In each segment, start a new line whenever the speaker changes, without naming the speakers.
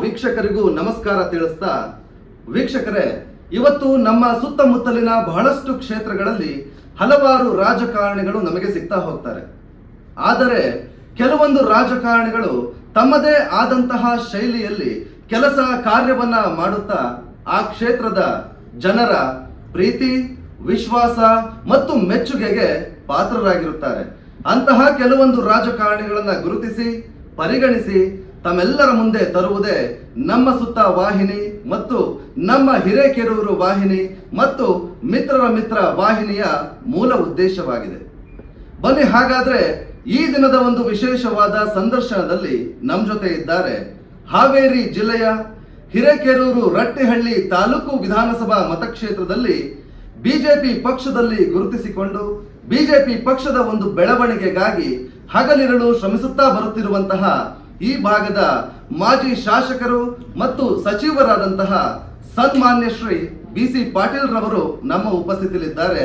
ವೀಕ್ಷಕರಿಗೂ ನಮಸ್ಕಾರ ತಿಳಿಸ್ತಾ, ವೀಕ್ಷಕರೇ, ಇವತ್ತು ನಮ್ಮ ಸುತ್ತಮುತ್ತಲಿನ ಬಹಳಷ್ಟು ಕ್ಷೇತ್ರಗಳಲ್ಲಿ ಹಲವಾರು ರಾಜಕಾರಣಿಗಳು ನಮಗೆ ಸಿಗ್ತಾ ಹೋಗ್ತಾರೆ. ಆದರೆ, ಕೆಲವೊಂದು ರಾಜಕಾರಣಿಗಳು ತಮ್ಮದೇ ಆದಂತಹ ಶೈಲಿಯಲ್ಲಿ ಕೆಲಸ ಕಾರ್ಯವನ್ನ ಮಾಡುತ್ತಾ, ಆ ಕ್ಷೇತ್ರದ ಜನರ ಪ್ರೀತಿ, ವಿಶ್ವಾಸ ಮತ್ತು ಮೆಚ್ಚುಗೆಗೆ ಪಾತ್ರರಾಗಿರುತ್ತಾರೆ. ಅಂತಹ ಕೆಲವೊಂದು ರಾಜಕಾರಣಿಗಳನ್ನ ಗುರುತಿಸಿ, ಪರಿಗಣಿಸಿ ತಮ್ಮೆಲ್ಲರ ಮುಂದೆ ತರುವುದೇ ನಮ್ಮ ಸುತ್ತ ವಾಹಿನಿ ಮತ್ತು ನಮ್ಮ ಹಿರೇಕೆರೂರು ವಾಹಿನಿ ಮತ್ತು ಮಿತ್ರರ ಮಿತ್ರ ವಾಹಿನಿಯ ಮೂಲ ಉದ್ದೇಶವಾಗಿದೆ. ಬನ್ನಿ ಹಾಗಾದ್ರೆ ಈ ದಿನದ ಒಂದು ವಿಶೇಷವಾದ ಸಂದರ್ಶನದಲ್ಲಿ ನಮ್ಮ ಜೊತೆ ಇದ್ದಾರೆ ಹಾವೇರಿ ಜಿಲ್ಲೆಯ ಹಿರೇಕೆರೂರು ರಟ್ಟಿಹಳ್ಳಿ ತಾಲೂಕು ವಿಧಾನಸಭಾ ಮತಕ್ಷೇತ್ರದಲ್ಲಿ ಬಿಜೆಪಿ ಪಕ್ಷದಲ್ಲಿ ಗುರುತಿಸಿಕೊಂಡು ಬಿಜೆಪಿ ಪಕ್ಷದ ಒಂದು ಬೆಳವಣಿಗೆಗಾಗಿ ಹಗಲಿರಳು ಶ್ರಮಿಸುತ್ತಾ ಬರುತ್ತಿರುವಂತಹ ಈ ಭಾಗದ ಮಾಜಿ ಶಾಸಕರು ಮತ್ತು ಸಚಿವರಾದಂತಹ ಸನ್ಮಾನ್ಯ ಶ್ರೀ ಬಿ ಸಿ ಪಾಟೀಲ್ ರವರು ನಮ್ಮ ಉಪಸ್ಥಿತಿಯಲ್ಲಿದ್ದಾರೆ.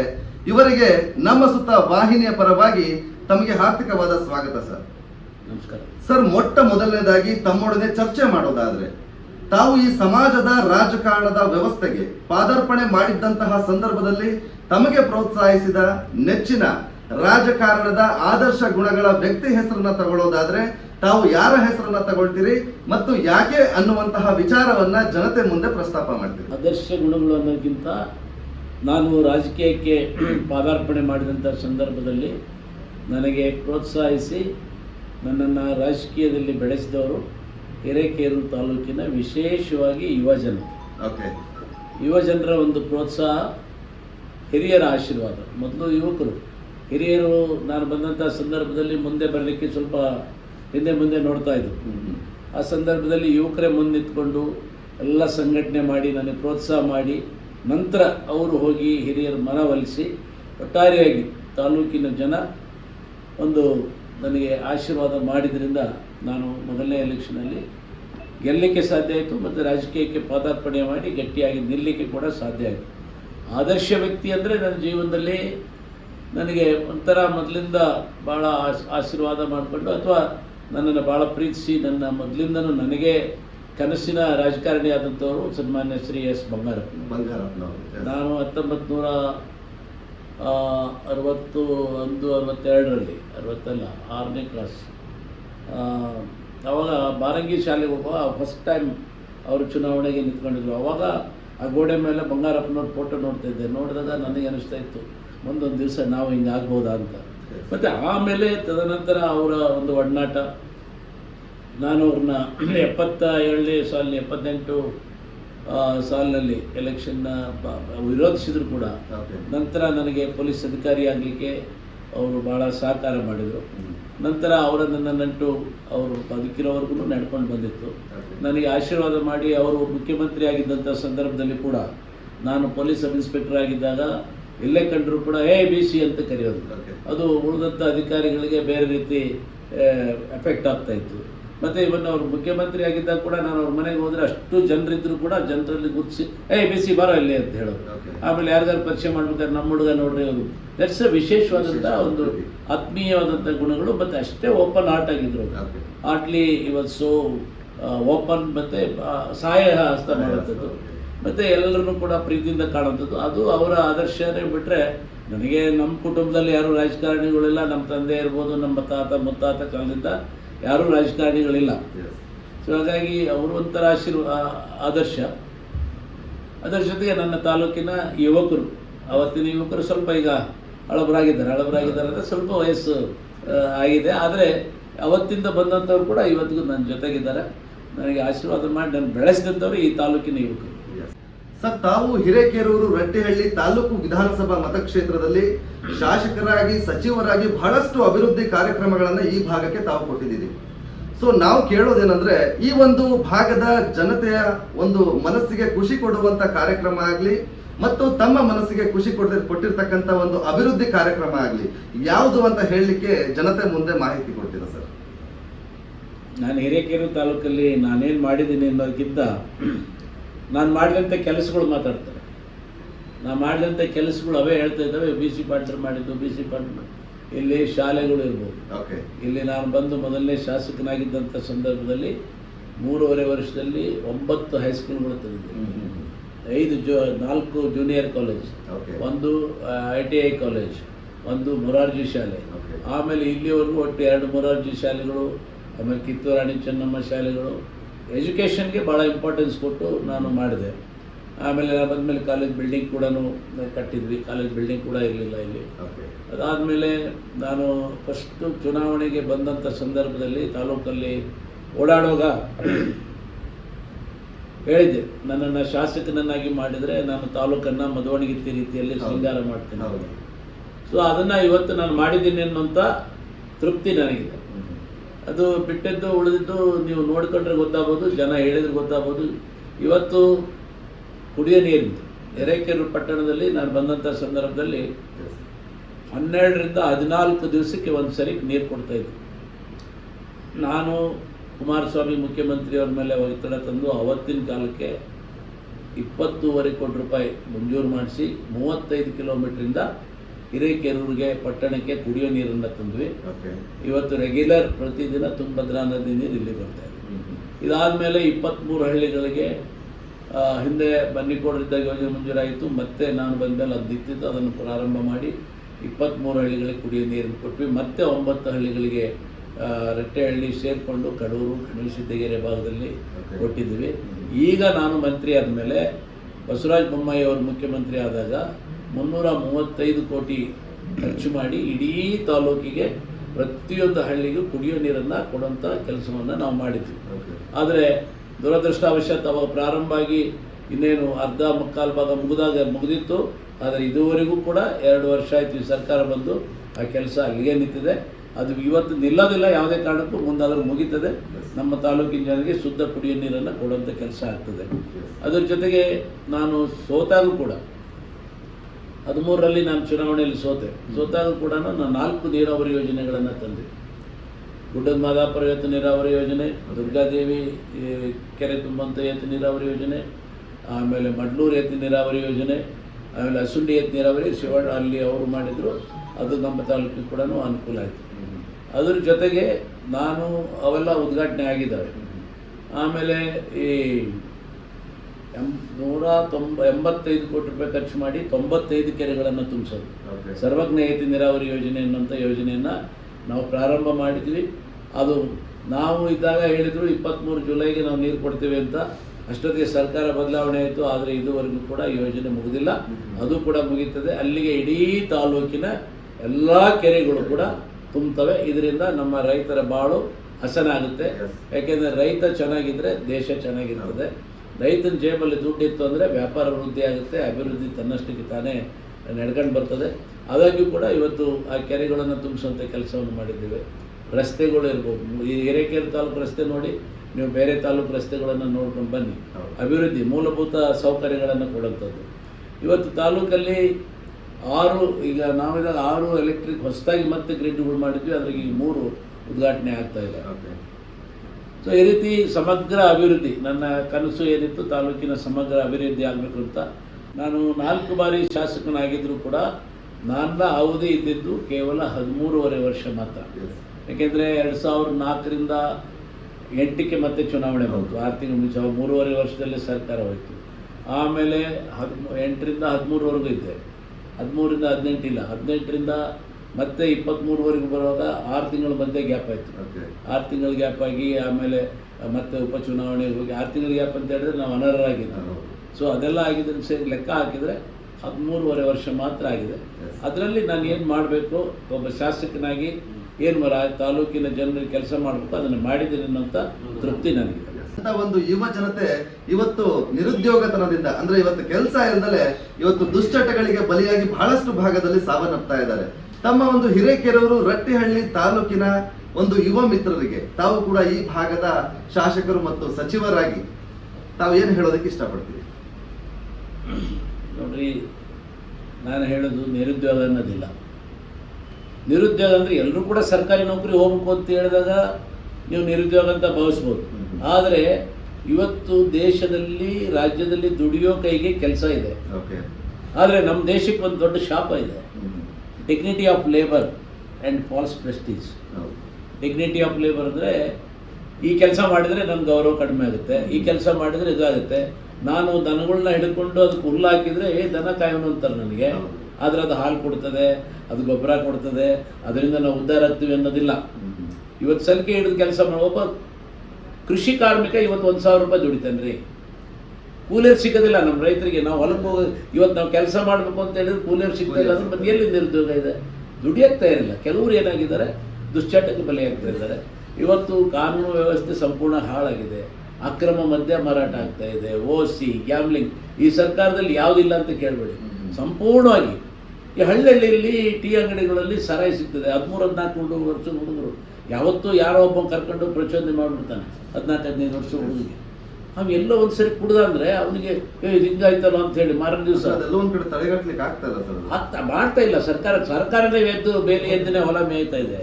ಇವರಿಗೆ ನಮ್ಮ ಸುತ್ತ ವಾಹಿನಿಯ ಪರವಾಗಿ ತಮಗೆ ಹಾರ್ದಿಕವಾದ ಸ್ವಾಗತ ಸರ್.
ನಮಸ್ಕಾರ.
ಸರ್ ಮೊಟ್ಟ ಮೊದಲನೇದಾಗಿ ತಮ್ಮೊಡನೆ ಚರ್ಚೆ ಮಾಡೋದಾದ್ರೆ ತಾವು ಈ ಸಮಾಜದ ರಾಜಕಾರಣದ ವ್ಯವಸ್ಥೆಗೆ ಪಾದಾರ್ಪಣೆ ಮಾಡಿದ್ದಂತಹ ಸಂದರ್ಭದಲ್ಲಿ ತಮಗೆ ಪ್ರೋತ್ಸಾಹಿಸಿದ ನೆಚ್ಚಿನ ರಾಜಕಾರಣದ ಆದರ್ಶ ಗುಣಗಳ ವ್ಯಕ್ತಿ ಹೆಸರನ್ನ ತಗೊಳ್ಳೋದಾದ್ರೆ ತಾವು ಯಾರ ಹೆಸರನ್ನ ತಗೊಳ್ತೀರಿ ಮತ್ತು ಯಾಕೆ ಅನ್ನುವಂತಹ ವಿಚಾರವನ್ನ ಜನತೆ ಮುಂದೆ ಪ್ರಸ್ತಾಪ ಮಾಡ್ತೀರಿ?
ಆದರ್ಶ ಗುಣಗಳು ಅನ್ನೋದಕ್ಕಿಂತ ನಾನು ರಾಜಕೀಯಕ್ಕೆ ಪಾದಾರ್ಪಣೆ ಮಾಡಿದಂಥ ಸಂದರ್ಭದಲ್ಲಿ ನನಗೆ ಪ್ರೋತ್ಸಾಹಿಸಿ ನನ್ನನ್ನು ರಾಜಕೀಯದಲ್ಲಿ ಬೆಳೆಸಿದವರು ಹಿರೇಕೇರು ತಾಲೂಕಿನ ವಿಶೇಷವಾಗಿ ಯುವಜನ
ಓಕೆ
ಯುವಜನರ ಒಂದು ಪ್ರೋತ್ಸಾಹ ಹಿರಿಯರ ಆಶೀರ್ವಾದ. ಮೊದಲು ಯುವಕರು. ಹಿರಿಯರು ನಾನು ಬಂದಂಥ ಸಂದರ್ಭದಲ್ಲಿ ಮುಂದೆ ಬರಲಿಕ್ಕೆ ಸ್ವಲ್ಪ ಹಿಂದೆ ಮುಂದೆ ನೋಡ್ತಾ ಇದ್ರು. ಆ ಸಂದರ್ಭದಲ್ಲಿ ಯುವಕರೇ ಮುಂದೆ ನಿಂತ್ಕೊಂಡು ಎಲ್ಲ ಸಂಘಟನೆ ಮಾಡಿ, ನನಗೆ ಪ್ರೋತ್ಸಾಹ ಮಾಡಿ, ನಂತರ ಅವರು ಹೋಗಿ ಹಿರಿಯರು ಮನವೊಲಿಸಿ ಒಟ್ಟಾರೆಯಾಗಿ ತಾಲೂಕಿನ ಜನ ಒಂದು ನನಗೆ ಆಶೀರ್ವಾದ ಮಾಡಿದ್ರಿಂದ ನಾನು ಮೊದಲನೇ ಎಲೆಕ್ಷನಲ್ಲಿ ಗೆಲ್ಲಲಿಕ್ಕೆ ಸಾಧ್ಯ ಆಯಿತು ಮತ್ತು ರಾಜಕೀಯಕ್ಕೆ ಪಾದಾರ್ಪಣೆ ಮಾಡಿ ಗಟ್ಟಿಯಾಗಿ ನಿಲ್ಲಲಿಕ್ಕೆ ಕೂಡ ಸಾಧ್ಯ ಆಯಿತು. ಆದರ್ಶ ವ್ಯಕ್ತಿ ಅಂದರೆ ನನ್ನ ಜೀವನದಲ್ಲಿ ನನಗೆ ಒಂಥರ ಮೊದಲಿಂದ ಭಾಳ ಆಶ್, ಆಶೀರ್ವಾದ ಮಾಡಿಕೊಂಡು ಅಥವಾ ನನ್ನನ್ನು ಭಾಳ ಪ್ರೀತಿಸಿ ನನ್ನ ಮೊದಲಿಂದನೂ ನನಗೆ ಕನಸಿನ ರಾಜಕಾರಣಿ ಆದಂಥವರು ಸನ್ಮಾನ್ಯ ಶ್ರೀ ಎಸ್ ಬಂಗಾರಪ್ಪ.
ಬಂಗಾರಪ್ಪನವರು.
ನಾನು ಹತ್ತೊಂಬತ್ತು ನೂರ ಅರವತ್ತು ಒಂದು ಅರವತ್ತೆರಡರಲ್ಲಿ ಅರವತ್ತಲ್ಲ ಆರನೇ ಕ್ಲಾಸ್ ಆ, ಅವಾಗ ಬಾರಂಗಿ ಶಾಲೆಗೆ ಹೋಗುವ ಫಸ್ಟ್ ಟೈಮ್ ಅವರು ಚುನಾವಣೆಗೆ ನಿಂತ್ಕೊಂಡಿದ್ರು. ಅವಾಗ ಆ ಗೋಡೆ ಮೇಲೆ ಬಂಗಾರಪ್ಪನವ್ರ ಫೋಟೋ ನೋಡ್ತಾ ಇದ್ದೆ. ನೋಡಿದಾಗ ನನಗೆ ಅನಿಸ್ತಾ ಇತ್ತು ಮುಂದೊಂದು ದಿವಸ ನಾವು ಹಿಂಗೆ ಆಗ್ಬೋದಾ ಅಂತ. ಮತ್ತು ಆಮೇಲೆ ತದನಂತರ ಅವರ ಒಂದು ಒಡನಾಟ. ನಾನು ಅವ್ರನ್ನ ಎಪ್ಪತ್ತ ಏಳನೇ ಸಾಲಿನ ಎಪ್ಪತ್ತೆಂಟು ಸಾಲಿನಲ್ಲಿ ಎಲೆಕ್ಷನ್ನ ವಿರೋಧಿಸಿದ್ರು ಕೂಡ. ನಂತರ ನನಗೆ ಪೊಲೀಸ್ ಅಧಿಕಾರಿ ಆಗಲಿಕ್ಕೆ ಅವರು ಭಾಳ ಸಹಕಾರ ಮಾಡಿದರು. ನಂತರ ಅವರ ನನ್ನ ನಂಟು ಅವರು ಬದುಕಿರೋವರೆಗೂ ನಡ್ಕೊಂಡು ಬಂದಿತ್ತು. ನನಗೆ ಆಶೀರ್ವಾದ ಮಾಡಿ ಅವರು ಮುಖ್ಯಮಂತ್ರಿ ಆಗಿದ್ದಂಥ ಸಂದರ್ಭದಲ್ಲಿ ಕೂಡ ನಾನು ಪೊಲೀಸ್ ಸಬ್ ಇನ್ಸ್ಪೆಕ್ಟರ್ ಆಗಿದ್ದಾಗ ಎಲ್ಲೇ ಕಂಡರೂ ಕೂಡ ಎ ಬಿ ಸಿ ಅಂತ ಕರೆಯೋದು. ಅದು ಉಳಿದಂಥ ಅಧಿಕಾರಿಗಳಿಗೆ ಬೇರೆ ರೀತಿ ಎಫೆಕ್ಟ್ ಆಗ್ತಾ ಇತ್ತು. ಮತ್ತು ಇವನ್ ಅವರು ಮುಖ್ಯಮಂತ್ರಿ ಆಗಿದ್ದಾಗ ಕೂಡ ನಾನು ಅವ್ರ ಮನೆಗೆ ಹೋದರೆ ಅಷ್ಟು ಜನರಿದ್ದರೂ ಕೂಡ ಜನರಲ್ಲಿ ಗುರುತಿಸಿ ಏ ಬಿಸಿ ಬರೋ ಇಲ್ಲಿ ಅಂತ ಹೇಳೋದು. ಆಮೇಲೆ ಯಾರಿಗಾರು ಪರಿಚಯ ಮಾಡ್ಬೇಕಾದ್ರೆ ನಮ್ಮ ಹುಡುಗ ನೋಡ್ರಿ ಅವರು ದಟ್ಸ್ ವಿಶೇಷವಾದಂಥ ಒಂದು ಆತ್ಮೀಯವಾದಂಥ ಗುಣಗಳು ಮತ್ತು ಅಷ್ಟೇ ಓಪನ್ ಆರ್ಟ್ ಆಗಿದ್ರು. ಆರ್ಟ್ಲಿ ಇವತ್ತು ಸೋ ಓಪನ್ ಮತ್ತು ಸಹಾಯ ಹಸ್ತ ಮಾಡುವಂಥದ್ದು ಮತ್ತು ಎಲ್ಲರನ್ನು ಕೂಡ ಪ್ರೀತಿಯಿಂದ ಕಾಣುವಂಥದ್ದು. ಅದು ಅವರ ಆದರ್ಶನೇ ಬಿಟ್ಟರೆ ನನಗೆ ನಮ್ಮ ಕುಟುಂಬದಲ್ಲಿ ಯಾರು ರಾಜಕಾರಣಿಗಳಿಲ್ಲ, ನಮ್ಮ ತಂದೆ ಇರ್ಬೋದು, ನಮ್ಮ ತಾತ, ಮುತ್ತಾತ ಕಾಲದಿಂದ ಯಾರೂ ರಾಜಕಾರಣಿಗಳಿಲ್ಲ. ಸೊ ಹಾಗಾಗಿ ಅವರು ಒಂಥರ ಆಶೀರ್ವ ಆದರ್ಶ. ಅದರ ಜೊತೆಗೆ ನನ್ನ ತಾಲೂಕಿನ ಯುವಕರು ಅವತ್ತಿನ ಯುವಕರು ಸ್ವಲ್ಪ ಈಗ ಹಳಬರಾಗಿದ್ದಾರೆ. ಹಳಬರಾಗಿದ್ದಾರೆ ಅಂದರೆ ಸ್ವಲ್ಪ ವಯಸ್ಸು ಆಗಿದೆ. ಆದರೆ ಅವತ್ತಿಂದ ಬಂದಂಥವ್ರು ಕೂಡ ಇವತ್ತಿಗೂ ನನ್ನ ಜೊತೆಗಿದ್ದಾರೆ. ನನಗೆ ಆಶೀರ್ವಾದ ಮಾಡಿ, ನಾನು ಬೆಳೆಸಿದಂಥವ್ರು ಈ ತಾಲೂಕಿನ ಯುವಕರು.
ಸರ್, ತಾವು ಹಿರೇಕೆರೂರು ರಟ್ಟಿಹಳ್ಳಿ ತಾಲೂಕು ವಿಧಾನಸಭಾ ಮತಕ್ಷೇತ್ರದಲ್ಲಿ ಶಾಸಕರಾಗಿ, ಸಚಿವರಾಗಿ ಬಹಳಷ್ಟು ಅಭಿವೃದ್ಧಿ ಕಾರ್ಯಕ್ರಮಗಳನ್ನ ಈ ಭಾಗಕ್ಕೆ ತಾವು ಕೊಟ್ಟಿದ್ದೀರಿ. ಸೊ ನಾವು ಕೇಳೋದೇನಂದ್ರೆ, ಈ ಒಂದು ಭಾಗದ ಜನತೆಯ ಒಂದು ಮನಸ್ಸಿಗೆ ಖುಷಿ ಕೊಡುವಂತ ಕಾರ್ಯಕ್ರಮ ಆಗ್ಲಿ, ಮತ್ತು ತಮ್ಮ ಮನಸ್ಸಿಗೆ ಖುಷಿ ಕೊಡದೆ ಕೊಟ್ಟಿರ್ತಕ್ಕಂಥ ಒಂದು ಅಭಿವೃದ್ಧಿ ಕಾರ್ಯಕ್ರಮ ಆಗ್ಲಿ, ಯಾವುದು ಅಂತ ಹೇಳಲಿಕ್ಕೆ ಜನತೆ ಮುಂದೆ ಮಾಹಿತಿ ಕೊಡ್ತೀರಾ ಸರ್?
ನಾನು ಹಿರೇಕೆರೂರು ತಾಲೂಕಲ್ಲಿ ನಾನೇನು ಮಾಡಿದ್ದೀನಿ ಅನ್ನೋದಕ್ಕಿಂತ ನಾನು ಮಾಡಿದಂಥ ಕೆಲಸಗಳು ಮಾತಾಡ್ತಾರೆ. ನಾನು ಮಾಡಿದಂಥ ಕೆಲಸಗಳು ಅವೇ ಹೇಳ್ತಾ ಇದ್ದಾವೆ ಬಿ ಸಿ ಪಾಟೀಲ್ ಮಾಡಿದ್ದು ಬಿ ಸಿ ಪಾಟೀಲ್ ಇಲ್ಲಿ ಶಾಲೆಗಳು ಇರ್ಬೋದು. ಇಲ್ಲಿ ನಾನು ಬಂದು ಮೊದಲನೇ ಶಾಸಕನಾಗಿದ್ದಂಥ ಸಂದರ್ಭದಲ್ಲಿ ಮೂರುವರೆ ವರ್ಷದಲ್ಲಿ ಒಂಬತ್ತು ಹೈಸ್ಕೂಲ್ಗಳು ತೆಗೆದಿದ್ದೀವಿ ಐದು ಜೂ ನಾಲ್ಕು ಜೂನಿಯರ್ ಕಾಲೇಜ್. ಒಂದು ಐ ಟಿ ಐ ಕಾಲೇಜ್ ಒಂದು ಮೊರಾರ್ಜಿ ಶಾಲೆ. ಆಮೇಲೆ ಇಲ್ಲಿವರೆಗೂ ಒಟ್ಟು ಎರಡು ಮೊರಾರ್ಜಿ ಶಾಲೆಗಳು ಆಮೇಲೆ ಕಿತ್ತೂರು ರಾಣಿ ಚೆನ್ನಮ್ಮ ಶಾಲೆಗಳು ಎಜುಕೇಷನ್ಗೆ ಭಾಳ ಇಂಪಾರ್ಟೆನ್ಸ್ ಕೊಟ್ಟು ನಾನು ಮಾಡಿದೆ. ಆಮೇಲೆ ನಾನು ಬಂದಮೇಲೆ ಕಾಲೇಜ್ ಬಿಲ್ಡಿಂಗ್ ಕೂಡ ಕಟ್ಟಿದ್ವಿ. ಕಾಲೇಜ್ ಬಿಲ್ಡಿಂಗ್ ಕೂಡ ಇರಲಿಲ್ಲ ಇಲ್ಲಿ. ಅದಾದಮೇಲೆ ನಾನು ಫಸ್ಟು ಚುನಾವಣೆಗೆ ಬಂದಂಥ ಸಂದರ್ಭದಲ್ಲಿ ತಾಲೂಕಲ್ಲಿ ಓಡಾಡುವಾಗ ಹೇಳಿದ್ದೆ. ನನ್ನನ್ನು ಶಾಸಕನನ್ನಾಗಿ ಮಾಡಿದರೆ ನಾನು ತಾಲೂಕನ್ನು ಮದುವಣಗಿತ್ತಿ ರೀತಿಯಲ್ಲಿ. ಶೃಂಗಾರ ಮಾಡ್ತೇನೆ. ಸೊ ಅದನ್ನು ಇವತ್ತು ನಾನು ಮಾಡಿದ್ದೀನಿ ಅನ್ನುವಂಥ ತೃಪ್ತಿ ನನಗಿದೆ. ಅದು ಬಿಟ್ಟಿದ್ದು ಉಳಿದಿದ್ದು ನೀವು ನೋಡಿಕೊಂಡ್ರೆ ಗೊತ್ತಾಗ್ಬೋದು, ಜನ ಹೇಳಿದ್ರೆ ಗೊತ್ತಾಗ್ಬೋದು. ಇವತ್ತು ಕುಡಿಯೋ ನೀರಿಂದು ಎರೇಕೆರೆ ಪಟ್ಟಣದಲ್ಲಿ ನಾನು ಬಂದಂಥ ಸಂದರ್ಭದಲ್ಲಿ ಹನ್ನೆರಡರಿಂದ ಹದಿನಾಲ್ಕು ದಿವಸಕ್ಕೆ ಒಂದು ಸರಿ ನೀರು ಕೊಡ್ತಾ ಇದ್ದೆ. ನಾನು ಕುಮಾರಸ್ವಾಮಿ ಮುಖ್ಯಮಂತ್ರಿಯವ್ರ ಮೇಲೆ ಒತ್ತಡ ತಂದು ಅವತ್ತಿನ ಕಾಲಕ್ಕೆ ಇಪ್ಪತ್ತೂವರೆ ಕೋಟಿ ರೂಪಾಯಿ ಮಂಜೂರು ಮಾಡಿಸಿ ಮೂವತ್ತೈದು ಕಿಲೋಮೀಟ್ರಿಂದ ಹಿರೇಕೆರೂರಿಗೆ ಪಟ್ಟಣಕ್ಕೆ ಕುಡಿಯೋ ನೀರನ್ನು ತಂದ್ವಿ. ಇವತ್ತು ರೆಗ್ಯುಲರ್ ಪ್ರತಿದಿನ ತುಂಗಭದ್ರಾ ನದಿ ನೀರು ಇಲ್ಲಿ ಬರ್ತಾ ಇದೆ. ಇದಾದಮೇಲೆ ಇಪ್ಪತ್ತ್ಮೂರು ಹಳ್ಳಿಗಳಿಗೆ ಹಿಂದೆ ಬನ್ನಿಕೋಡ್ರಿದ್ದಾಗ ಯೋಜನೆ ಮಂಜೂರಾಯಿತು ಮತ್ತೆ ನಾನು ಬಂದಮೇಲೆ ಅದು ನಿಂತಿತ್ತು ಅದನ್ನು ಪ್ರಾರಂಭ ಮಾಡಿ ಇಪ್ಪತ್ತ್ಮೂರು ಹಳ್ಳಿಗಳಿಗೆ ಕುಡಿಯೋ ನೀರನ್ನು ಕೊಟ್ವಿ. ಮತ್ತೆ ಒಂಬತ್ತು ಹಳ್ಳಿಗಳಿಗೆ ರಟ್ಟೆಹಳ್ಳಿ ಸೇರಿಕೊಂಡು ಕಡೂರು ಕಣಿಸಿದ್ದಗೆರೆ ಭಾಗದಲ್ಲಿ. ಕೊಟ್ಟಿದ್ವಿ ಈಗ ನಾನು ಮಂತ್ರಿ ಆದಮೇಲೆ ಬಸವರಾಜ ಬೊಮ್ಮಾಯಿ ಅವರು ಮುಖ್ಯಮಂತ್ರಿ ಆದಾಗ ಮುನ್ನೂರ ಮೂವತ್ತೈದು ಕೋಟಿ ಖರ್ಚು ಮಾಡಿ ಇಡೀ ತಾಲೂಕಿಗೆ ಪ್ರತಿಯೊಂದು ಹಳ್ಳಿಗೂ ಕುಡಿಯೋ ನೀರನ್ನು ಕೊಡುವಂಥ ಕೆಲಸವನ್ನು ನಾವು ಮಾಡಿದ್ವಿ. ಆದರೆ ದುರದೃಷ್ಟವಶಾತ್ ಅವಾಗ ಪ್ರಾರಂಭ ಆಗಿ ಇನ್ನೇನು ಅರ್ಧ ಮುಕ್ಕಾಲು ಭಾಗ ಮುಗಿದಾಗ ಮುಗಿದಿತ್ತು. ಆದರೆ ಇದುವರೆಗೂ ಕೂಡ ಎರಡು ವರ್ಷ ಆಯ್ತು ಸರ್ಕಾರ ಬಂದು ಆ ಕೆಲಸ ಅಲ್ಲಿಗೆ ನಿಂತಿದೆ. ಅದು ಇವತ್ತು ನಿಲ್ಲೋದಿಲ್ಲ ಯಾವುದೇ ಕಾರಣಕ್ಕೂ ಮುಂದಾದರೂ ಮುಗೀತದೆ. ನಮ್ಮ ತಾಲೂಕಿನ ಜನರಿಗೆ ಶುದ್ಧ ಕುಡಿಯೋ ನೀರನ್ನು ಕೊಡುವಂಥ ಕೆಲಸ ಆಗ್ತದೆ. ಅದರ ಜೊತೆಗೆ ನಾನು ಸೋತಾಗೂ ಕೂಡ ಹದಿಮೂರರಲ್ಲಿ ನಾನು ಚುನಾವಣೆಯಲ್ಲಿ ಸೋತೆ. ಸೋತಾಗ ಕೂಡ ನಾನು ನಾಲ್ಕು ನೀರಾವರಿ ಯೋಜನೆಗಳನ್ನು ತಂದೆ. ಗುಡ್ಡದ ಮಾದಾಪುರ ಎತ್ತು ನೀರಾವರಿ ಯೋಜನೆ ದುರ್ಗಾದೇವಿ ಕೆರೆ ತುಂಬಂತ ಎತ್ತು ನೀರಾವರಿ ಯೋಜನೆ, ಆಮೇಲೆ ಮಡ್ಲೂರು ಎತ್ತು ನೀರಾವರಿ ಯೋಜನೆ, ಆಮೇಲೆ ಹಸುಂಡಿ ಎತ್ತು ನೀರಾವರಿ, ಶಿವಣ್ಣ ಅಲ್ಲಿ ಅವರು ಮಾಡಿದರು. ಅದು ನಮ್ಮ ತಾಲೂಕಿಗೆ ಕೂಡ ಅನುಕೂಲ ಆಯಿತು. ಅದ್ರ ಜೊತೆಗೆ ನಾನು ಅವೆಲ್ಲ ಉದ್ಘಾಟನೆ ಆಗಿದ್ದಾವೆ. ಆಮೇಲೆ ಈ ಎಂ ನೂರ ತೊಂಬ ಎಂಬತ್ತೈದು ಕೋಟಿ ರೂಪಾಯಿ ಖರ್ಚು ಮಾಡಿ ತೊಂಬತ್ತೈದು ಕೆರೆಗಳನ್ನು ತುಂಬಿಸೋದು. ಸರ್ವಜ್ಞ ಏತಿ ನೀರಾವರಿ ಯೋಜನೆ ಅನ್ನುವಂಥ ಯೋಜನೆಯನ್ನು ನಾವು ಪ್ರಾರಂಭ ಮಾಡಿದ್ವಿ. ಅದು ನಾವು ಇದ್ದಾಗ ಹೇಳಿದರು ಇಪ್ಪತ್ತ್ಮೂರು ಜುಲೈಗೆ ನಾವು ನೀರು ಕೊಡ್ತೀವಿ ಅಂತ. ಅಷ್ಟೊತ್ತಿಗೆ ಸರ್ಕಾರ ಬದಲಾವಣೆ ಆಯಿತು ಆದರೆ ಇದುವರೆಗೂ ಕೂಡ ಯೋಜನೆ ಮುಗಿದಿಲ್ಲ. ಅದು ಕೂಡ ಮುಗೀತದೆ. ಅಲ್ಲಿಗೆ ಇಡೀ ತಾಲೂಕಿನ ಎಲ್ಲ ಕೆರೆಗಳು ಕೂಡ ತುಂಬುತ್ತವೆ ಇದರಿಂದ ನಮ್ಮ ರೈತರ ಬಾಳು ಹಸನಾಗುತ್ತೆ. ಯಾಕೆಂದರೆ ರೈತ ಚೆನ್ನಾಗಿದ್ದರೆ ದೇಶ ಚೆನ್ನಾಗಿರ್ತದೆ. ರೈತನ ಜೇಬಲ್ಲಿ ದುಡ್ಡಿತ್ತು ಅಂದರೆ ವ್ಯಾಪಾರ ವೃದ್ಧಿ ಆಗುತ್ತೆ ಅಭಿವೃದ್ಧಿ ತನ್ನಷ್ಟಕ್ಕೆ ತಾನೇ ನಡ್ಕೊಂಡು ಬರ್ತದೆ. ಆದಾಗ್ಯೂ ಕೂಡ ಇವತ್ತು ಆ ಕೆರೆಗಳನ್ನು ತುಂಬಿಸುವಂಥ ಕೆಲಸವನ್ನು ಮಾಡಿದ್ದೇವೆ. ರಸ್ತೆಗಳು ಇರ್ಬೋದು. ಈ ಹಿರೇಕೆರೆ ತಾಲೂಕು ರಸ್ತೆ ನೋಡಿ ನೀವು ಬೇರೆ ತಾಲೂಕು ರಸ್ತೆಗಳನ್ನು ನೋಡ್ಕೊಂಡು ಬನ್ನಿ. ಅಭಿವೃದ್ಧಿ ಮೂಲಭೂತ ಸೌಕರ್ಯಗಳನ್ನು ಕೊಡುವಂಥದ್ದು ಇವತ್ತು ತಾಲೂಕಲ್ಲಿ ಆರು ಈಗ ನಾವಿದಾಗ ಆರು ಎಲೆಕ್ಟ್ರಿಕ್ ಹೊಸದಾಗಿ ಮತ್ತೆ ಗ್ರಿಡ್ಗಳು ಮಾಡಿದ್ವಿ ಅದ್ರಾಗ ಈಗ ಮೂರು ಉದ್ಘಾಟನೆ ಆಗ್ತಾ ಇದೆ. ಸೊ ಈ ರೀತಿ ಸಮಗ್ರ ಅಭಿವೃದ್ಧಿ, ನನ್ನ ಕನಸು ಏನಿತ್ತು ತಾಲೂಕಿನ ಸಮಗ್ರ ಅಭಿವೃದ್ಧಿ ಆಗಬೇಕು ಅಂತ, ನಾನು ನಾಲ್ಕು ಬಾರಿ ಶಾಸಕನಾಗಿದ್ದರೂ ಕೂಡ ನನ್ನ ಅವಧಿ ಇದ್ದಿದ್ದು ಕೇವಲ ಹದಿಮೂರುವರೆ ವರ್ಷ ಮಾತ್ರ. ಯಾಕೆಂದರೆ ಎರಡು ಸಾವಿರದ ನಾಲ್ಕರಿಂದ ಎಂಟಕ್ಕೆ ಮತ್ತೆ ಚುನಾವಣೆ ಬಂತು. ಆರು ತಿಂಗಳು ಮುಂಚೆ ಮೂರುವರೆ ವರ್ಷದಲ್ಲೇ ಸರ್ಕಾರ ಹೋಯಿತು. ಆಮೇಲೆ ಹದಿಮೂ ಎಂಟರಿಂದ ಹದಿಮೂರವರೆಗೂ ಇದ್ದೆ. ಹದಿಮೂರಿಂದ ಹದಿನೆಂಟಿಲ್ಲ, ಹದಿನೆಂಟರಿಂದ ಮತ್ತೆ ಇಪ್ಪತ್ತ್ಮೂರುವರೆಗೂ ಬರುವಾಗ ಆರು ತಿಂಗಳು ಮಧ್ಯೆ ಗ್ಯಾಪ್ ಆಯಿತು. ಆರು ತಿಂಗಳು ಗ್ಯಾಪ್ ಆಗಿ ಆಮೇಲೆ ಮತ್ತೆ ಉಪಚುನಾವಣೆಗೆ ಹೋಗಿ ಆರು ತಿಂಗಳು ಗ್ಯಾಪ್ ಅಂತ ಹೇಳಿದ್ರೆ ನಾವು ಅನರ್ಹರಾಗಿದ್ದು ಸೊ ಅದೆಲ್ಲ ಆಗಿದ್ದನ್ನು ಸೇರಿ ಲೆಕ್ಕ ಹಾಕಿದರೆ ಹದಿಮೂರುವರೆ ವರ್ಷ ಮಾತ್ರ ಆಗಿದೆ. ಅದರಲ್ಲಿ ನಾನು ಏನು ಮಾಡಬೇಕು? ಒಬ್ಬ ಶಾಸಕನಾಗಿ ಏನು ಮರ ತಾಲೂಕಿನ ಜನರಿಗೆ ಕೆಲಸ ಮಾಡಬೇಕು ಅದನ್ನು ಮಾಡಿದ್ದೀನಿ ಅನ್ನೋಂಥ ತೃಪ್ತಿ ನನಗೆ
ಅಂತ ಒಂದು ಯುವ ಜನತೆ ಇವತ್ತು ನಿರುದ್ಯೋಗತನದಿಂದ ಅಂದ್ರೆ ಇವತ್ತು ಕೆಲಸ ಇಲ್ಲದಲೇ ಇವತ್ತು ದುಶ್ಚಟಗಳಿಗೆ ಬಲಿಯಾಗಿ ಬಹಳಷ್ಟು ಭಾಗದಲ್ಲಿ ಸಾವನ್ನಪ್ತಾ ಇದ್ದಾರೆ. ತಮ್ಮ ಒಂದು ಹಿರೇಕೆರೂರು ರಟ್ಟಿಹಳ್ಳಿ ತಾಲೂಕಿನ ಒಂದು ಯುವ ಮಿತ್ರರಿಗೆ ತಾವು ಕೂಡ ಈ ಭಾಗದ ಶಾಸಕರು ಮತ್ತು ಸಚಿವರಾಗಿ ತಾವು ಏನು ಹೇಳೋದಕ್ಕೆ ಇಷ್ಟಪಡ್ತೀವಿ
ನೋಡ್ರಿ ನಾನು ಹೇಳೋದು ನಿರುದ್ಯೋಗ ಅನ್ನೋದಿಲ್ಲ. ನಿರುದ್ಯೋಗ ಅಂದರೆ ಎಲ್ಲರೂ ಕೂಡ ಸರ್ಕಾರಿ ನೌಕರಿ ಹೋಗ್ಬೇಕು ಅಂತ ಹೇಳಿದಾಗ ನೀವು ನಿರುದ್ಯೋಗ ಅಂತ ಭಾವಿಸ್ಬೋದು. ಆದರೆ ಇವತ್ತು ದೇಶದಲ್ಲಿ ರಾಜ್ಯದಲ್ಲಿ ದುಡಿಯೋ ಕೈಗೆ ಕೆಲಸ ಇದೆ.
ಓಕೆ.
ಆದರೆ ನಮ್ಮ ದೇಶಕ್ಕೆ ಒಂದು ದೊಡ್ಡ ಶಾಪ ಇದೆ. Dignity of labour and false prestige dignity of labour ಅಂದರೆ ಈ ಕೆಲಸ ಮಾಡಿದರೆ ನನ್ನ ಗೌರವ ಕಡಿಮೆ ಆಗುತ್ತೆ ಈ ಕೆಲಸ ಮಾಡಿದರೆ ಇದಾಗುತ್ತೆ ನಾನು ದನಗಳನ್ನ ಹಿಡ್ಕೊಂಡು ಅದಕ್ಕೆ ಹುಲ್ಲು ಹಾಕಿದರೆ ಏ ದನ ಕಾಯೋನು ಅಂತಾರೆ ನನಗೆ. ಆದರೆ ಅದು ಹಾಲು ಕೊಡ್ತದೆ ಅದು ಗೊಬ್ಬರ ಕೊಡ್ತದೆ ಅದರಿಂದ ನಾವು ಉದ್ಧಾರ ಆಗ್ತೀವಿ ಅನ್ನೋದಿಲ್ಲ. ಇವತ್ತು ಸಲಿಕೆ ಹಿಡಿದು ಕೆಲಸ ಮಾಡುವ ಒಬ್ಬ ಕೃಷಿ ಕಾರ್ಮಿಕ ಇವತ್ತು ಒಂದು ಸಾವಿರ ರೂಪಾಯಿ ದುಡಿತಾನೆ ರೀ. ಕೂಲಿಯರ್ ಸಿಗೋದಿಲ್ಲ ನಮ್ಮ ರೈತರಿಗೆ ನಾವು ಹೊಲಕ್ಕೆ ಹೋಗಿ ಇವತ್ತು ನಾವು ಕೆಲಸ ಮಾಡಬೇಕು ಅಂತ ಹೇಳಿದ್ರೆ ಕೂಲಿಯರ್ ಸಿಗ್ತಾ ಇಲ್ಲ ಅಂದ್ರೆ ಮತ್ತೆ ಎಲ್ಲಿ ನಿರುದ್ಯೋಗ ಇದೆ? ದುಡಿಯಕ್ಕೆ ಇರಲಿಲ್ಲ ಕೆಲವರು ಏನಾಗಿದ್ದಾರೆ? ದುಶ್ಚಟಕ್ಕೆ ಬಲಿಯಾಗ್ತಾ ಇದ್ದಾರೆ. ಇವತ್ತು ಕಾನೂನು ವ್ಯವಸ್ಥೆ ಸಂಪೂರ್ಣ ಹಾಳಾಗಿದೆ. ಅಕ್ರಮ ಮದ್ಯ ಮಾರಾಟ ಆಗ್ತಾ ಇದೆ ಓಸಿ ಗ್ಯಾಮ್ಲಿಂಗ್ ಈ ಸರ್ಕಾರದಲ್ಲಿ ಯಾವುದಿಲ್ಲ ಅಂತ ಕೇಳಬೇಡಿ. ಸಂಪೂರ್ಣವಾಗಿ ಈ ಹಳ್ಳಿಯಲ್ಲಿ ಟೀ ಅಂಗಡಿಗಳಲ್ಲಿ ಸರಾಯಿ ಸಿಗ್ತದೆ. ಹದಿಮೂರು, ಹದಿನಾಲ್ಕು ವರ್ಷ ಹುಡುಗರು. ಯಾವತ್ತೂ ಯಾರೋ ಒಬ್ಬ ಕರ್ಕೊಂಡು ಪ್ರಚೋದನೆ ಮಾಡಿಬಿಡ್ತಾನೆ. ಹದಿನಾಲ್ಕು, ಹದಿನೈದು ವರ್ಷ ಹುಡುಗಿಗೆ. ಅವ ಎಲ್ಲೋ ಒಂದ್ಸರಿ ಕುಡ್ದ ಅಂದ್ರೆ ಅವನಿಗೆ ಏ ಇದು ಹಿಂಗಾಯ್ತಲ್ಲ ಅಂತ ಹೇಳಿ ಮಾರನೇ ದಿವಸ.
ಅದೆಲ್ಲ ಒಂದ್ ಕಡೆ ತಡೆಗಟ್ಲಿಕ್ಕೆ ಆಗ್ತಾ ಇಲ್ಲ ಸರ್ ಅದು.
ಆಗ್ತಾ ಮಾಡ್ತಾ ಇಲ್ಲ. ಸರ್ಕಾರ ಸರ್ಕಾರನೇ ಎದ್ದು ಬೇಲಿ ಎದ್ದನೆ ಹೊಲ ಮೇಯ್ತಾ ಇದೆ.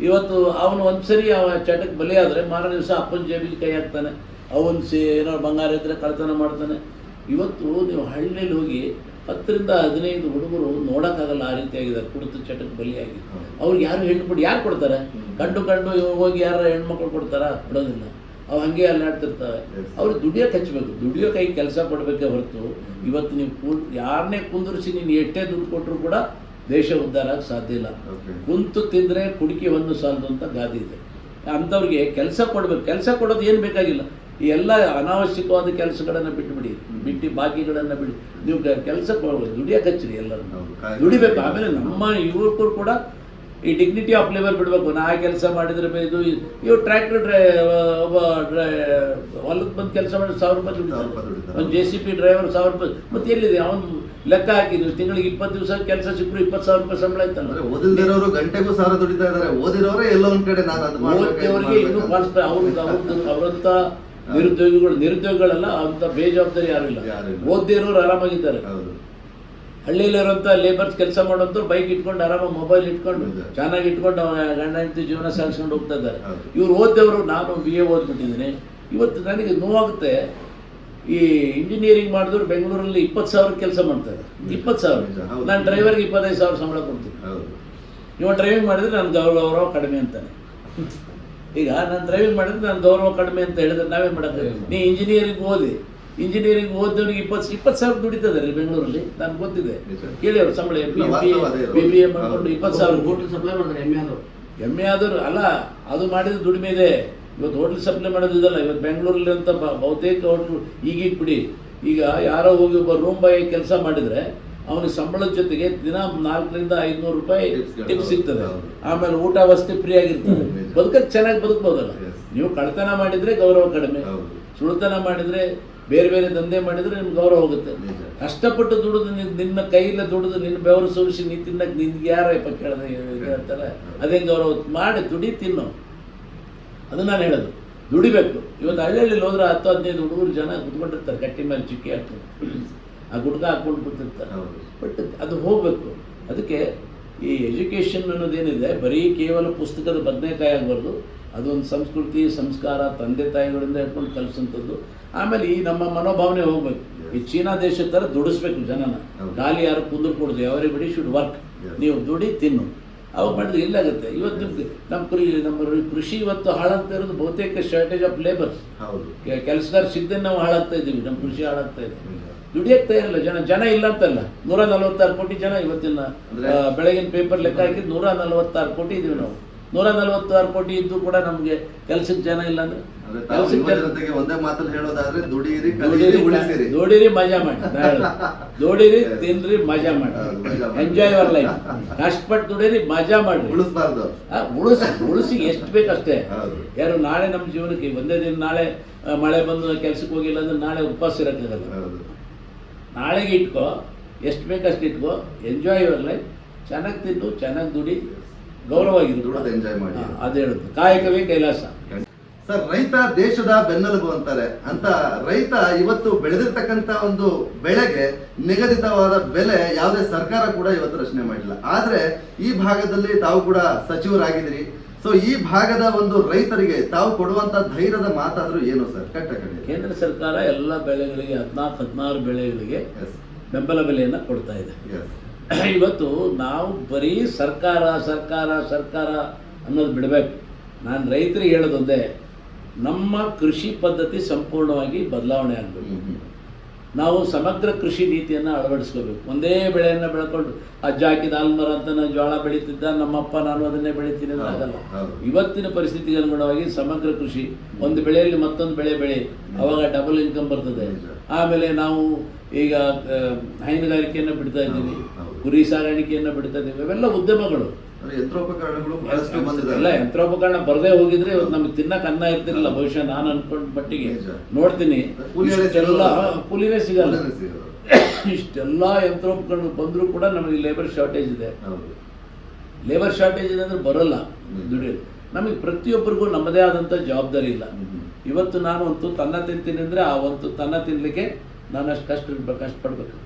ಇವತ್ತು ಅವನು ಒಂದ್ಸರಿ ಅವ ಚಟಕ್ಕೆ ಬಲಿಯಾದ್ರೆ ಮಾರನೇ ದಿವಸ ಅಪ್ಪನ ಜೇಬಿಗೆ ಕೈ ಹಾಕ್ತಾನೆ. ಅವನ್ ಸಿ ಏನೋ ಬಂಗಾರ ಇದ್ರೆ ಕಳ್ತನ ಮಾಡ್ತಾನೆ. ಇವತ್ತು ನೀವು ಹಳ್ಳಿಯಲ್ಲಿ ಹೋಗಿ ಹತ್ತರಿಂದ ಹದಿನೈದು ಹುಡುಗರು ನೋಡೋಕ್ಕಾಗಲ್ಲ ಆ ರೀತಿಯಾಗಿದೆ ಕುಡಿತು ಚಟಕ್ಕೆ ಬಲಿಯಾಗಿ. ಅವ್ರಿಗೆ ಯಾರು ಹೆಣ್ಣು ಕೊಡಿ ಯಾರು ಕೊಡ್ತಾರೆ. ಕಂಡು ಕಂಡು ಹೋಗಿ ಯಾರು ಹೆಣ್ಮಕ್ಳು ಕೊಡ್ತಾರ? ಕೊಡೋದಿಲ್ಲ. ಅವು ಹಂಗೆ ಅಲ್ಲಾಡ್ತಿರ್ತವೆ. ಅವ್ರು ದುಡಿಯೋಕೆ ಹಚ್ಚಬೇಕು ದುಡಿಯೋ ಕೈ ಕೆಲಸ ಕೊಡಬೇಕೇ ಹೊರತು ಇವತ್ತು ನೀವು ಕು ಯಾರನ್ನೇ ಕುಂದಿರಿಸಿ ನೀನು ಎಷ್ಟೇ ದುಡ್ಡು ಕೊಟ್ಟರು ಕೂಡ ದೇಶ ಉದ್ಧಾರ ಆಗಕ್ಕೆ ಸಾಧ್ಯ ಇಲ್ಲ. ಕುಂತು ತಿಂದರೆ ಕುಡಿಕೆ ಒಂದು ಸಾಲದು ಅಂತ ಗಾದೆ ಇದೆ. ಅಂಥವ್ರಿಗೆ ಕೆಲಸ ಕೊಡಬೇಕು. ಕೆಲಸ ಕೊಡೋದು ಏನು ಬೇಕಾಗಿಲ್ಲ. ಈ ಎಲ್ಲ ಅನಾವಶ್ಯಕವಾದ ಕೆಲಸಗಳನ್ನು ಬಿಟ್ಟುಬಿಡಿ. ಬಿಟ್ಟು ಬಾಕಿಗಳನ್ನು ಬಿಡಿ. ನೀವು ಕೆಲಸ ದುಡಿಯಕ್ಕೆ ಹಚ್ಚಿರಿ ಎಲ್ಲರೂ. ದುಡಿಬೇಕು. ಆಮೇಲೆ ನಮ್ಮ ಯುವಕರು ಕೂಡ ಈ ಡಿಗ್ನಿಟಿ ಆಫ್ ಲೇಬರ್ ಬಿಡಬೇಕು. ನಾ ಕೆಲಸ ಮಾಡಿದ್ರೆ ಇದು ಇವ್ ಟ್ರ್ಯಾಕ್ಟರ್ ಡ್ರೈ ಒಬ್ಬ ಡ್ರೈ ಹೊಲಕ್ಕೆ ಬಂದು ಕೆಲಸ ಮಾಡಿದ್ರೆ ಸಾವಿರ ರೂಪಾಯಿ. ಒಂದು ಜೆ ಸಿ ಪಿ ಡ್ರೈವರ್ ಸಾವಿರ ರೂಪಾಯಿ. ಮತ್ತೆ ಎಲ್ಲಿದೆ? ಅವನು ಲೆಕ್ಕ ಹಾಕಿದ್ರು. ತಿಂಗಳಿಗೆ ಇಪ್ಪತ್ತು ದಿವಸ ಕೆಲಸ ಸಿಕ್ಕರು ಇಪ್ಪತ್ತು ಸಾವಿರ ರೂಪಾಯಿ ಸಂಬಳ ಇತ್ತಲ್ಲ.
ಓದಿಲ್ದಿರೋರು ಗಂಟೆಗೂ ಸಾವಿರ ದುಡಿತಾ ಇದ್ದಾರೆ ಓದಿರೋರೇ ಎಲ್ಲೋ ಒಂದ್ ಕಡೆ ನಾನು ಅದು
ಓದಿದವರಿಗೆ ಇನ್ನೂ ಕಾಣಿಸ್ತಾ ಅವ್ರದ್ದು ಅವ್ರದ್ದು ಅವರಂತ ನಿರುದ್ಯೋಗಿಗಳು ನಿರುದ್ಯೋಗಿಗಳಲ್ಲ ಅಂತ ಬೇಜವಾಬ್ದಾರಿ ಯಾರು ಇಲ್ಲ. ಇರೋರು ಆರಾಮಾಗಿದ್ದಾರೆ. ಹಳ್ಳಿಯಲ್ಲಿರುವಂಥ ಲೇಬರ್ಸ್ ಕೆಲಸ ಮಾಡೋಂಥವ್ರು ಬೈಕ್ ಇಟ್ಕೊಂಡು ಆರಾಮಾಗಿ ಮೊಬೈಲ್ ಇಟ್ಕೊಂಡು. ಚೆನ್ನಾಗಿ ಇಟ್ಕೊಂಡು ಗಂಡ ಹೆಂಡತಿ ಜೀವನ ಸಾಗಿಸ್ಕೊಂಡು ಹೋಗ್ತಾ ಇದ್ದಾರೆ. ಇವ್ರು ಓದ್ದವರು ನಾನು ಬಿ ಎ ಓದ್ಬಿಟ್ಟಿದ್ದೀನಿ. ಇವತ್ತು ನನಗೆ ನೋವಾಗುತ್ತೆ. ಈ ಇಂಜಿನಿಯರಿಂಗ್ ಮಾಡಿದ್ರು ಬೆಂಗಳೂರಲ್ಲಿ ಇಪ್ಪತ್ತು ಸಾವಿರ ಕೆಲಸ ಮಾಡ್ತಾರೆ ಇಪ್ಪತ್ತು ಸಾವಿರ. ನಾನು ಡ್ರೈವರ್ಗೆ ಇಪ್ಪತ್ತೈದು ಸಾವಿರ ಸಂಬಳ ಕೊಡ್ತೀನಿ. ನೀವು ಡ್ರೈವಿಂಗ್ ಮಾಡಿದ್ರೆ ನನ್ನ ಗೌರವ ಗೌರವ ಕಡಿಮೆ ಅಂತಾನೆ. ಈಗ ನಾನು ಡ್ರೈವಿಂಗ್ ಮಾಡಿದ್ರೆ ನನ್ನ ಗೌರವ ಕಡಿಮೆ ಅಂತ ಹೇಳಿದ್ರೆ ನಾವೇನು ಮಾಡೋದು ನೀ ಇಂಜಿನಿಯರಿಂಗ್ ಓದಿ. ಇಂಜಿನಿಯರಿಂಗ್ ಓದೋರಿಗೆ ಇಪ್ಪತ್ತು ಇಪ್ಪತ್ತು ಸಾವಿರ ದುಡಿತದೆ ರೀ ಬೆಂಗಳೂರಲ್ಲಿ? ನಾನು ಗೊತ್ತಿದೆ. ಕೇಳಿ ಅವರು ಸಂಬಳ ಬಿ ಬಿ ಎ ಮಾಡಿಕೊಂಡು ಇಪ್ಪತ್ತು ಸಾವಿರ.
ಹೋಟ್ಲು ಸಪ್ಲೈ ಮಾಡಿದ್ರೆ ಎಮ್ಮೆ ಆದರು
ಎಮ್ಮೆ ಆದರೂ ಅಲ್ಲ ಅದು ಮಾಡಿದ ದುಡಿಮೆ ಇದೆ. ಇವತ್ತು ಹೋಟ್ಲ್ ಸಪ್ಲೈ ಮಾಡೋದಿದಲ್ಲ ಇವತ್ತು ಬೆಂಗಳೂರಲ್ಲಿ ಅಂತ ಬಹುತೇಕ ಹೋಟ್ಲು ಈಗೀಗ ಬಿಡಿ. ಈಗ ಯಾರೋ ಹೋಗಿ ಒಬ್ಬ ರೂಮ್ ಬಾಯಿ ಕೆಲಸ ಮಾಡಿದ್ರೆ ಅವನಿಗೆ ಸಂಬಳದ ಜೊತೆಗೆ ದಿನ ನಾಲ್ಕರಿಂದ ಐದುನೂರು ರೂಪಾಯಿ ಟಿಪ್ ಸಿಗ್ತದೆ. ಆಮೇಲೆ ಊಟ ವಸತಿ ಫ್ರೀ ಆಗಿರ್ತದೆ. ಬದುಕಕ್ಕೆ ಚೆನ್ನಾಗಿ ಬದುಕ್ಬೋದಲ್ಲ. ನೀವು ಕಳ್ತನ ಮಾಡಿದ್ರೆ ಗೌರವ ಕಡಿಮೆ. ಸುಳ್ತನ ಮಾಡಿದ್ರೆ ಬೇರೆ ಬೇರೆ ದಂಧೆ ಮಾಡಿದ್ರೆ ನಿಮ್ಗೆ ಗೌರವ ಹೋಗುತ್ತೆ. ಕಷ್ಟಪಟ್ಟು ದುಡಿದು ನಿನ್- ನಿನ್ನ ಕೈಯಿಂದ ದುಡಿದು ನಿನ್ನ ಬೆವರು ಸುರಿಸಿ ನೀ ತಿನ್ನಕ್ಕೆ ನಿನ್ಗೆ ಯಾರಪ್ಪ ಕೇಳದೆ ಹೇಳ್ತಾರೆ ಅದೇ ಗೌರವ ಮಾಡಿ ದುಡಿ ತಿನ್ನು. ಅದು ನಾನು ಹೇಳೋದು. ದುಡಿಬೇಕು. ಇವತ್ತು ಹಳ್ಳಿಯಲ್ಲಿ ಹೋದ್ರೆ ಹತ್ತು ಹದಿನೈದು ಹುಡುಗರು ಜನ ಕುತ್ಕೊಂಡಿರ್ತಾರೆ ಕಟ್ಟಿ ಮೇಲೆ ಚಿಕ್ಕಿ ಹಾಕ್ತಾರೆ ಆ ಗುಡ್ಕ ಹಾಕೊಂಡು ಕೂತಿರ್ತಾರೆ. ಬಟ್ ಅದು ಹೋಗಬೇಕು. ಅದಕ್ಕೆ ಈ ಎಜುಕೇಷನ್ ಅನ್ನೋದೇನಿದೆ ಬರೀ ಕೇವಲ ಪುಸ್ತಕದ ಬದನೇಕಾಯಿ ಆಗಬಾರ್ದು. ಅದೊಂದು ಸಂಸ್ಕೃತಿ ಸಂಸ್ಕಾರ ತಂದೆ ತಾಯಿಗಳಿಂದ ಹಿಡ್ಕೊಂಡು ಕಲಿಸುವಂಥದ್ದು ಆಮೇಲೆ ಈ ನಮ್ಮ ಮನೋಭಾವನೆ ಹೋಗ್ಬೇಕು. ಈ ಚೀನಾ ದೇಶದ ಥರ ದುಡಿಸ್ಬೇಕು ಜನನ.
ಗಾಲಿ
ಖಾಲಿ ಯಾರು ಕುಂದ್ರು ಕೊಡೋದು ಬಿಡಿ ಶುಡ್ ವರ್ಕ್ ನೀವು ದುಡಿ ತಿನ್ನು. ಅವಾಗ ಮಾಡಿದ್ರೆ ಇಲ್ಲಾಗುತ್ತೆ ಇವತ್ತು ನಿಮ್ಗೆ ನಮ್ಮ ಪ್ರೀ ನಮ್ಮ ಕೃಷಿ ಇವತ್ತು ಹಾಳಾಗ್ತಾ ಇರೋದು ಬಹುತೇಕ ಶಾರ್ಟೇಜ್ ಆಫ್ ಲೇಬರ್ಸ್
ಹೌದು.
ಕೆಲಸಗಾರ ಸಿಗದೆ ನಾವು ಹಾಳಾಗ್ತಾ ಇದ್ದೀವಿ. ನಮ್ಮ ಕೃಷಿ ಹಾಳಾಗ್ತಾ ಇದೆ.
ನಿಜ.
ದುಡಿಯಕ್ಕೆ ತಯಾರಿಲ್ಲ ಜನ ಜನ ಇಲ್ಲ ಅಂತಲ್ಲ ನೂರ ನಲವತ್ತಾರು ಕೋಟಿ ಜನ ಇವತ್ತಿನ ಬೆಳಗಿನ ಪೇಪರ್ ಲೆಕ್ಕ ಹಾಕಿದ್ ನೂರ ನಲವತ್ತಾರು ಕೋಟಿ ಇದೀವಿ ನಾವು. ನೂರ ನಲವತ್ತಾರು ಕೋಟಿ ಇದ್ದು ಕೂಡ ನಮ್ಗೆ ಕೆಲ್ಸಕ್ಕೆ ಜನ ಇಲ್ಲ ಅಂದ್ರೆ?
ಒಂದೇ ಮಾತಲ್ಲಿ ಹೇಳೋದಾದ್ರೆ ದುಡಿಯಿರಿ
ದುಡೀರಿ, ಮಜಾ ಮಾಡಿ. ದುಡಿರಿ ತಿನ್ರಿ ಮಜಾ ಮಾಡಿ. ಎಂಜಾಯ್ ಅವರ್ ಲೈಫ್ ಕಷ್ಟಪಟ್ಟು ದುಡಿರಿ ಮಜಾ ಮಾಡಿ
ಉಳಿಸ್ಬಾರ್ದು.
ಉಳಿಸಿ ಉಳಿಸಿ ಎಷ್ಟು ಬೇಕಷ್ಟೇ. ಯಾರು ನಾಳೆ ನಮ್ಮ ಜೀವನಕ್ಕೆ ಒಂದೇ ದಿನ ನಾಳೆ ಮಳೆ ಬಂದು ಕೆಲ್ಸಕ್ಕೆ ಹೋಗಿಲ್ಲ ಅಂದ್ರೆ ನಾಳೆ ಉಪವಾಸ ಇರೋಕ್ಕಾಗಲ್ಲ. ನಾಳೆಗೆ ಇಟ್ಕೋ ಎಷ್ಟು ಬೇಕಷ್ಟು ಇಟ್ಕೋ ಎಂಜಾಯ್ ಯುವರ್ ಲೈಫ್ ಚೆನ್ನಾಗಿ ತಿನ್ನು ಚೆನ್ನಾಗಿ ದುಡಿ ಗೌರವವಾಗಿ
ದುಡಿದು ಎಂಜಾಯ್ ಮಾಡಿ.
ಅದು ಹೇಳುತ್ತೆ ಕಾಯಕವೇ ಕೈಲಾಸ.
ಸರ್ ರೈತ ದೇಶದ ಬೆನ್ನೆಲುಬು ಅಂತಾರೆ. ಅಂತ ರೈತ ಇವತ್ತು ಬೆಳೆದಿರ್ತಕ್ಕಂತ ಒಂದು ಬೆಳೆಗೆ ನಿಗದಿತವಾದ ಬೆಲೆ ಯಾವುದೇ ಸರ್ಕಾರ ಕೂಡ ಇವತ್ತು ರಚನೆ ಮಾಡಿಲ್ಲ. ಆದ್ರೆ ಈ ಭಾಗದಲ್ಲಿ ತಾವು ಕೂಡ ಸಚಿವರಾಗಿದ್ದೀರಿ. ಸೊ ಈ ಭಾಗದ ಒಂದು ರೈತರಿಗೆ ತಾವು ಕೊಡುವಂತ ಧೈರ್ಯದ ಮಾತಾದ್ರೂ ಏನು ಸರ್? ಕಟ್ಟಕಡೆ
ಕೇಂದ್ರ ಸರ್ಕಾರ ಎಲ್ಲ ಬೆಳೆಗಳಿಗೆ ಹದಿನಾಲ್ಕು ಹದಿನಾರು ಬೆಳೆಗಳಿಗೆ ಬೆಂಬಲ ಬೆಲೆಯನ್ನು ಕೊಡ್ತಾ ಇದೆ. ಇವತ್ತು ನಾವು ಬರೀ ಸರ್ಕಾರ ಸರ್ಕಾರ ಸರ್ಕಾರ ಅನ್ನೋದು ಬಿಡಬೇಕು. ನಾನು ರೈತರಿಗೆ ಹೇಳೋದೊಂದೇ ನಮ್ಮ ಕೃಷಿ ಪದ್ಧತಿ ಸಂಪೂರ್ಣವಾಗಿ ಬದಲಾವಣೆ ಆಗಬೇಕು. ನಾವು ಸಮಗ್ರ ಕೃಷಿ ನೀತಿಯನ್ನು ಅಳವಡಿಸ್ಕೋಬೇಕು. ಒಂದೇ ಬೆಳೆಯನ್ನು ಬೆಳ್ಕೊಂಡು ಅಜ್ಜ ಹಾಕಿದ ಆಲ್ಮರ ಅಂತ ನಾನು ಜೋಳ ಬೆಳೀತಿದ್ದ ನಮ್ಮಪ್ಪ ನಾನು ಅದನ್ನೇ ಬೆಳಿತೀನಿ
ಅಂತ
ಆಗಲ್ಲ. ಇವತ್ತಿನ ಪರಿಸ್ಥಿತಿಗೆ ಅನುಗುಣವಾಗಿ ಸಮಗ್ರ ಕೃಷಿ ಒಂದು ಬೆಳೆಯಲ್ಲಿ ಮತ್ತೊಂದು ಬೆಳೆ ಬೆಳೆ ಅವಾಗ ಡಬಲ್ ಇನ್ಕಮ್ ಬರ್ತದೆ.
ಆಮೇಲೆ
ನಾವು ಈಗ ಹೈನುಗಾರಿಕೆಯನ್ನು ಬಿಡ್ತಾ ಇದ್ದೀವಿ. ಕುರಿ ಸಾಗಾಣಿಕೆಯನ್ನು ಬಿಡ್ತಾ ಇದ್ದೀವಿ ಇವೆಲ್ಲ ಉದ್ಯಮಗಳು.
ಯಂತ್ರೋಪಕರಣಗಳು ಬಹಳಷ್ಟು ಬಂದಿದೆ
ಯಂತ್ರೋಪಕರಣ ಬರದೇ ಹೋಗಿದ್ರೆ ಇವತ್ತು ನಮಗೆ ತಿನ್ನಕ್ ಅನ್ನ ಇರ್ತಿರಲ್ಲ ಬಹುಶಃ ನಾನು ಅನ್ಕೊಂಡ್ ಮಟ್ಟಿಗೆ. ನೋಡ್ತೀನಿ ಪುಲಿವೇ
ಸಿಗಲ್ಲ.
ಇಷ್ಟೆಲ್ಲಾ ಯಂತ್ರೋಪಕರಣ ಬಂದರೂ ಕೂಡ ನಮಗೆ ಲೇಬರ್ ಶಾರ್ಟೇಜ್ ಇದೆ ಲೇಬರ್ ಶಾರ್ಟೇಜ್ ಇದೆ ಅಂದ್ರೆ ಬರೋಲ್ಲ. ದುಡಿಯೋದು ನಮಗೆ ಪ್ರತಿಯೊಬ್ಬರಿಗೂ ನಮ್ಮದೇ ಆದಂಥ ಜವಾಬ್ದಾರಿ ಇಲ್ಲ. ಇವತ್ತು ನಾನು ಒಂದು ತನ್ನ ತಿಂತೀನಿ ಅಂದ್ರೆ ಆ ಒಂದು ತನ್ನ ತಿನ್ನಲಿಕ್ಕೆ ನಾನು ಅಷ್ಟು ಕಷ್ಟ ಕಷ್ಟಪಡ್ಬೇಕು.